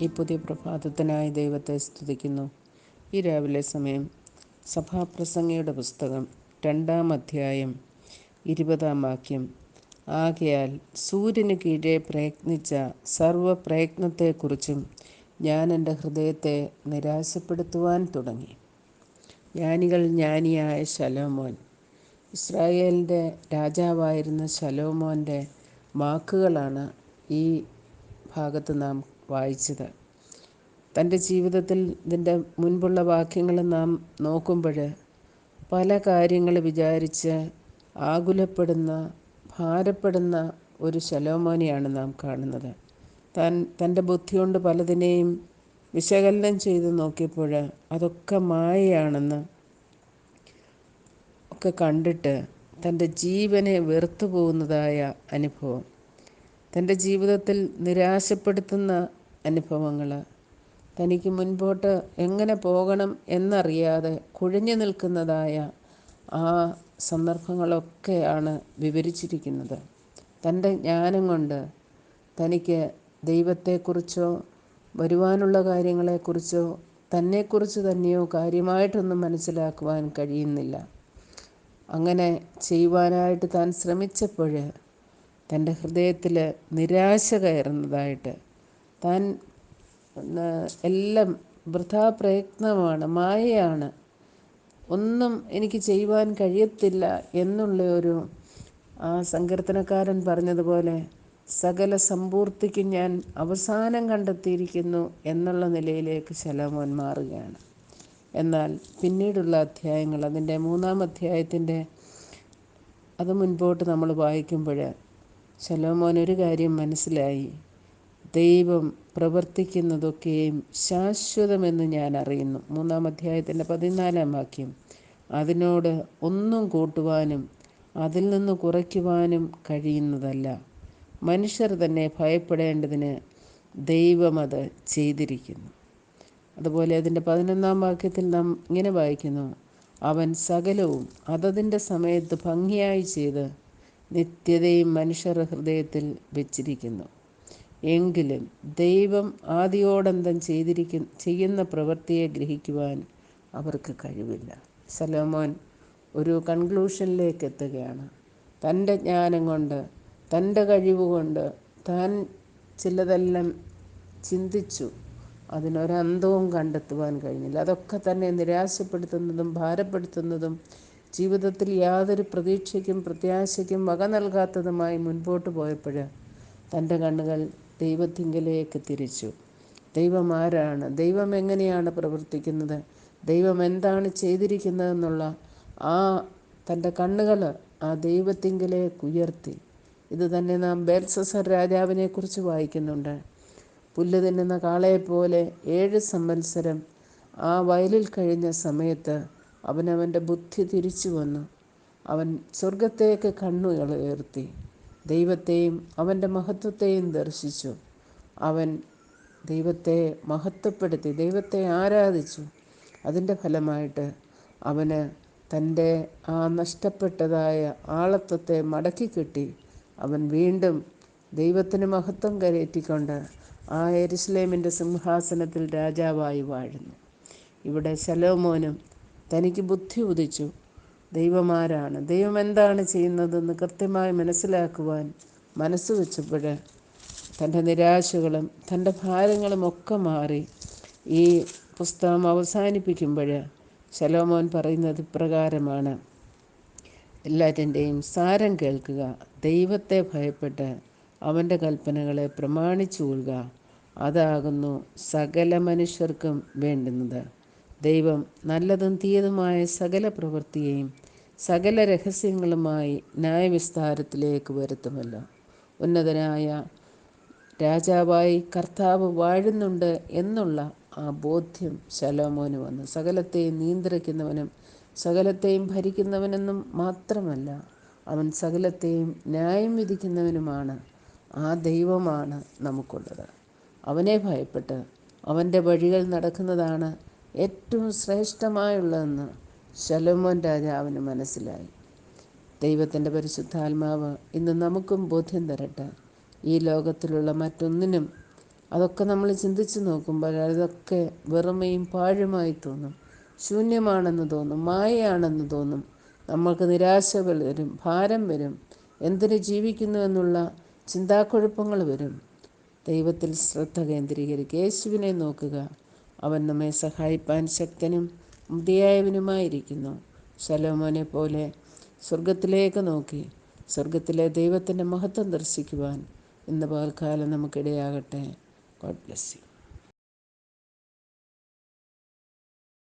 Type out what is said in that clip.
ഈ പുതിയ പ്രഭാതത്തിനായി ദൈവത്തെ സ്തുതിക്കുന്നു. ഈ രാവിലെ സമയം സഭാപ്രസംഗയുടെ പുസ്തകം രണ്ടാം അധ്യായം ഇരുപതാം വാക്യം. ആകയാൽ സൂര്യന് കീഴെ പ്രയത്നിച്ച സർവപ്രയത്നത്തെക്കുറിച്ചും ഞാൻ എന്റെ ഹൃദയത്തെ നിരാശപ്പെടുത്തുവാൻ തുടങ്ങി. ജ്ഞാനികൾ ജ്ഞാനിയായ ശലോമോൻ. ഇസ്രായേലിന്റെ രാജാവായിരുന്ന ശലോമോന്റെ വാക്കുകളാണ് ഈ ഭാഗത്ത് നാം വായിച്ചത്. തന്റെ ജീവിതത്തിൽ ഇതിന്റെ മുൻപുള്ള വാക്യങ്ങൾ നാം നോക്കുമ്പോൾ പല കാര്യങ്ങൾ വിചാരിച്ച് ആകുലപ്പെടുന്ന ഭാരപ്പെടുന്ന ഒരു ശലോമോനെയാണ് നാം കാണുന്നത്. താൻ തന്റെ ബുദ്ധി കൊണ്ട് പലതിനെയും വിശകലനം ചെയ്ത് നോക്കിയപ്പോൾ അതൊക്കെ മായയാണെന്ന് ഒക്കെ കണ്ടിട്ട് തന്റെ ജീവനെ വെറുത്തു പോകുന്നതായ അനുഭവം. തന്റെ ജീവിതത്തിൽ നിരാശപ്പെടുത്തുന്ന അനുഭവങ്ങൾ തനിക്ക് മുൻപോട്ട് എങ്ങനെ പോകണം എന്നറിയാതെ കുഴഞ്ഞു നിൽക്കുന്നതായ ആ സന്ദർഭങ്ങളൊക്കെയാണ് വിവരിച്ചിരിക്കുന്നത്. തന്റെ ജ്ഞാനം കൊണ്ട് തനിക്ക് ദൈവത്തെക്കുറിച്ചോ വരുവാനുള്ള കാര്യങ്ങളെക്കുറിച്ചോ തന്നെക്കുറിച്ച് തന്നെയോ കാര്യമായിട്ടൊന്നും മനസ്സിലാക്കുവാൻ കഴിയുന്നില്ല. അങ്ങനെ ചെയ്യുവാനായിട്ട് താൻ ശ്രമിച്ചപ്പോൾ തന്റെ ഹൃദയത്തിൽ നിരാശ കയറുന്നതായിട്ട് താൻ എല്ലാം വൃഥാ പ്രയത്നമാണ് മായയാണ്. ഒന്നും എനിക്ക് ചെയ്യുവാൻ കഴിയത്തില്ല എന്നുള്ള ഒരു ആ സങ്കീർത്തനക്കാരൻ പറഞ്ഞതുപോലെ സകല സമ്പൂർത്തിക്ക് ഞാൻ അവസാനം കണ്ടെത്തിയിരിക്കുന്നു എന്നുള്ള നിലയിലേക്ക് ശലോമോൻ മാറുകയാണ്. എന്നാൽ പിന്നീടുള്ള അധ്യായങ്ങൾ അതിന്റെ മൂന്നാം അധ്യായത്തിന്റെ അത് മുൻപോട്ട് നമ്മൾ വായിക്കുമ്പോൾ ശലോമോൻ ഒരു കാര്യം മനസ്സിലായി. ദൈവം പ്രവർത്തിക്കുന്നതൊക്കെയും ശാശ്വതമെന്ന് ഞാൻ അറിയുന്നു. മൂന്നാം അധ്യായത്തിന്റെ പതിനാലാം വാക്യം അതിനോട് ഒന്നും കൂട്ടുവാനും അതിൽ നിന്ന് കുറയ്ക്കുവാനും കഴിയുന്നതല്ല. മനുഷ്യർ തന്നെ ഭയപ്പെടേണ്ടതിന് ദൈവം അത് ചെയ്തിരിക്കുന്നു. അതുപോലെ അതിന്റെ പതിനൊന്നാം വാക്യത്തിൽ നാം ഇങ്ങനെ വായിക്കുന്നു അവൻ സകലവും അതതിന്റെ സമയത്ത് ഭംഗിയായി ചെയ്ത് നിത്യതയും മനുഷ്യർ ഹൃദയത്തിൽ വെച്ചിരിക്കുന്നു. എങ്കിലും ദൈവം ആദിയോടന്തം ചെയ്തിരിക്കുന്ന ചെയ്യുന്ന പ്രവൃത്തിയെ ഗ്രഹിക്കുവാൻ അവർക്ക് കഴിവില്ല. സലോമോൻ ഒരു കൺക്ലൂഷനിലേക്ക് എത്തുകയാണ്. തന്റെ ജ്ഞാനം കൊണ്ട് തന്റെ കഴിവ് കൊണ്ട് താൻ ചിലതെല്ലാം ചിന്തിച്ചു. അതിനൊരന്തവും കണ്ടെത്തുവാൻ കഴിഞ്ഞില്ല. അതൊക്കെ തന്നെ നിരാശപ്പെടുത്തുന്നതും ഭാരപ്പെടുത്തുന്നതും ജീവിതത്തിൽ യാതൊരു പ്രതീക്ഷയ്ക്കും പ്രത്യാശയ്ക്കും വക നൽകാത്തതുമായി മുൻപോട്ട് പോയപ്പോൾ തന്റെ കണ്ണുകൾ ദൈവത്തിങ്കലേക്ക് തിരിച്ചു. ദൈവം ആരാണ് ദൈവം എങ്ങനെയാണ് പ്രവർത്തിക്കുന്നത്? ദൈവം എന്താണ് ചെയ്തിരിക്കുന്നതെന്നുള്ള ആ തന്റെ കണ്ണുകൾ ആ ദൈവത്തിങ്കലേക്ക് ഉയർത്തി. ഇത് തന്നെ നാം ബേൽസസർ രാജാവിനെക്കുറിച്ച് വായിക്കുന്നുണ്ട്. പുല്ല് തിന്നുന്ന കാളയെപ്പോലെ ഏഴ് സംവത്സരം ആ വയലിൽ കഴിഞ്ഞ സമയത്ത് അവനവന്റെ ബുദ്ധി തിരിച്ചു വന്നു. അവൻ സ്വർഗത്തേക്ക് കണ്ണുകൾ ഉയർത്തി. ദൈവത്തെയും അവന്റെ മഹത്വത്തെയും ദർശിച്ചു. അവൻ ദൈവത്തെ മഹത്വപ്പെടുത്തി ദൈവത്തെ ആരാധിച്ചു. അതിന്റെ ഫലമായിട്ട് അവന് തന്റെ ആ നഷ്ടപ്പെട്ടതായ ആളത്വത്തെ മടക്കി കിട്ടി. അവൻ വീണ്ടും ദൈവത്തിന് മഹത്വം കരയറ്റിക്കൊണ്ട് ആ എരുസലേമിന്റെ സിംഹാസനത്തിൽ രാജാവായി വാഴുന്നു. ഇവിടെ ശലോമോനും തനിക്ക് ബുദ്ധി ഉദിച്ചു. ദൈവമാരാണ്. ദൈവം എന്താണ് ചെയ്യുന്നതെന്ന് കൃത്യമായി മനസ്സിലാക്കുവാൻ മനസ്സ് വെച്ചപ്പോൾ തന്റെ നിരാശകളും തന്റെ ഭാരങ്ങളും ഒക്കെ മാറി ഈ പുസ്തകം അവസാനിപ്പിക്കുമ്പോൾ ശലോമോൻ പറയുന്നത് ഇപ്രകാരമാണ്. എല്ലാറ്റിന്റെയും സാരം കേൾക്കുക ദൈവത്തെ ഭയപ്പെട്ട് അവന്റെ കൽപ്പനകളെ പ്രമാണിച്ചു കൊള്ളുക അതാകുന്നു സകല മനുഷ്യർക്കും വേണ്ടുന്നത്. ദൈവം നല്ലതും തീയതുമായ സകല പ്രവൃത്തിയെയും സകല രഹസ്യങ്ങളുമായി ന്യായവിസ്താരത്തിലേക്ക് വരുത്തുമല്ലോ. ഉന്നതനായ രാജാവായി കർത്താവ് വാഴുന്നുണ്ട് എന്നുള്ള ആ ബോധ്യം ശലോമോന് വന്നു. സകലത്തെയും നിയന്ത്രിക്കുന്നവനും സകലത്തെയും ഭരിക്കുന്നവനെന്നും മാത്രമല്ല അവൻ സകലത്തെയും ന്യായം വിധിക്കുന്നവനുമാണ്. ആ ദൈവമാണ് നമുക്കുള്ളത്. അവനെ ഭയപ്പെട്ട് അവന്റെ വഴികൾ നടക്കുന്നതാണ് ഏറ്റവും ശ്രേഷ്ഠമായുള്ളതെന്ന് ശലോമോൻ രാജാവിന് മനസ്സിലായി. ദൈവത്തിന്റെ പരിശുദ്ധാത്മാവ് ഇന്ന് നമുക്കും ബോധ്യം തരട്ടെ. ഈ ലോകത്തിലുള്ള മറ്റൊന്നിനും അതൊക്കെ നമ്മൾ ചിന്തിച്ചു നോക്കുമ്പോൾ അതൊക്കെ വെറുമയും പാഴുമായി തോന്നും. ശൂന്യമാണെന്ന് തോന്നും മായയാണെന്ന് തോന്നും. നമ്മൾക്ക് നിരാശ വരും ഭാരം വരും. എന്തിനു ജീവിക്കുന്നു എന്നുള്ള ചിന്താക്കുഴപ്പങ്ങൾ വരും. ദൈവത്തിൽ ശ്രദ്ധ കേന്ദ്രീകരിക്കുക യേശുവിനെ നോക്കുക. അവൻ നമ്മെ സഹായിപ്പാൻ ശക്തനും മതിയായവനുമായിരിക്കുന്നു. ശലോമോനെ പോലെ സ്വർഗത്തിലേക്ക് നോക്കി സ്വർഗത്തിലെ ദൈവത്തിന്റെ മഹത്വം ദർശിക്കുവാൻ ഇന്ന് പകൽക്കാലം നമുക്കിടയാകട്ടെ. God bless you